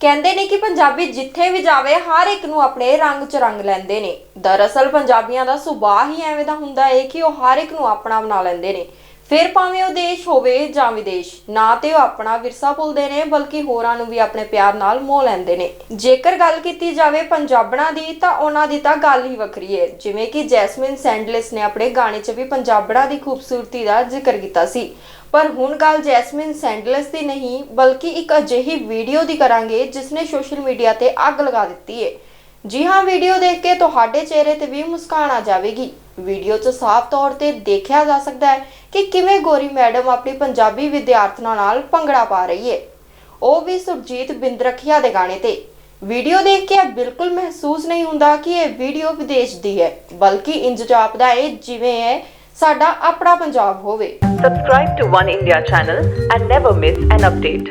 ਕਹਿੰਦੇ ਨੇ ਕਿ ਪੰਜਾਬੀ ਜਿੱਥੇ ਵੀ ਜਾਵੇ, ਹਰ ਇੱਕ ਨੂੰ ਆਪਣੇ ਰੰਗ 'ਚ ਰੰਗ ਲੈਂਦੇ ਨੇ। ਦਰਅਸਲ ਪੰਜਾਬੀਆਂ ਦਾ ਸੁਭਾਅ ਹੀ ਐਵੇਂ ਦਾ ਹੁੰਦਾ ਹੈ ਕਿ ਉਹ ਹਰ ਇੱਕ ਨੂੰ ਆਪਣਾ ਬਣਾ ਲੈਂਦੇ ਨੇ। ਫਿਰ ਭਾਵੇਂ ਉਹ ਦੇਸ਼ ਹੋਵੇ ਜਾਂ ਵਿਦੇਸ਼, ਨਾ ਤੇ ਉਹ ਆਪਣਾ ਵਿਰਸਾ ਭੁੱਲਦੇ ਨੇ, ਬਲਕਿ ਹੋਰਾਂ ਨੂੰ ਵੀ ਆਪਣੇ ਪਿਆਰ ਨਾਲ ਮੋਹ ਲੈਂਦੇ ਨੇ। ਜੇਕਰ ਗੱਲ ਕੀਤੀ ਜਾਵੇ ਪੰਜਾਬਣਾ ਦੀ, ਤਾਂ ਉਹਨਾਂ ਦੀ ਤਾਂ ਗੱਲ ਹੀ ਵੱਖਰੀ ਹੈ ਜਿਵੇਂ ਕਿ ਜੈਸਮਿਨ ਸੈਂਡਲਿਸ ਨੇ ਆਪਣੇ ਗਾਣੇ 'ਚ ਵੀ ਪੰਜਾਬਣਾ ਦੀ ਖੂਬਸੂਰਤੀ ਦਾ ਜ਼ਿਕਰ ਕੀਤਾ ਸੀ। ਪਰ ਹੁਣ ਗੱਲ ਜੈਸਮਿਨ ਸੈਂਡਲਸ ਦੀ ਨਹੀਂ, ਬਲਕਿ ਇੱਕ ਅਜਿਹੀ ਵੀਡੀਓ ਦੀ ਕਰਾਂਗੇ ਜਿਸ ਨੇ ਸੋਸ਼ਲ ਮੀਡੀਆ ਤੇ ਅੱਗ ਲਗਾ ਦਿੱਤੀ ਹੈ ਜੀ ਹਾਂ, ਵੀਡੀਓ ਦੇਖ ਕੇ ਤੁਹਾਡੇ ਚਿਹਰੇ ਤੇ ਵੀ ਮੁਸਕਾਨ ਆ ਜਾਵੇਗੀ। ਵੀਡੀਓ 'ਚ ਸਾਫ਼ ਤੌਰ ਤੇ ਦੇਖਿਆ ਜਾ ਸਕਦਾ ਹੈ ਕਿ ਕਿਵੇਂ ਗੋਰੀ ਮੈਡਮ ਆਪਣੀ ਪੰਜਾਬੀ ਵਿਦਿਆਰਥਣਾਂ ਨਾਲ ਭੰਗੜਾ ਪਾ ਰਹੀ ਹੈ ਉਹ ਵੀ ਸੁਰਜੀਤ ਬਿੰਦਰਖੀਆ ਦੇ ਗਾਣੇ ਤੇ। ਵੀਡੀਓ ਦੇਖ ਕੇ ਇਹ ਬਿਲਕੁਲ ਮਹਿਸੂਸ ਨਹੀਂ ਹੁੰਦਾ ਕਿ ਇਹ ਵੀਡੀਓ ਵਿਦੇਸ਼ ਦੀ ਹੈ, ਬਲਕਿ ਇੰਜ ਜਾਪਦਾ ਹੈ ਜਿਵੇਂ ਇਹ ਸਾਡਾ ਆਪਣਾ ਪੰਜਾਬ ਹੋਵੇ Subscribe to One India channel and never miss an update.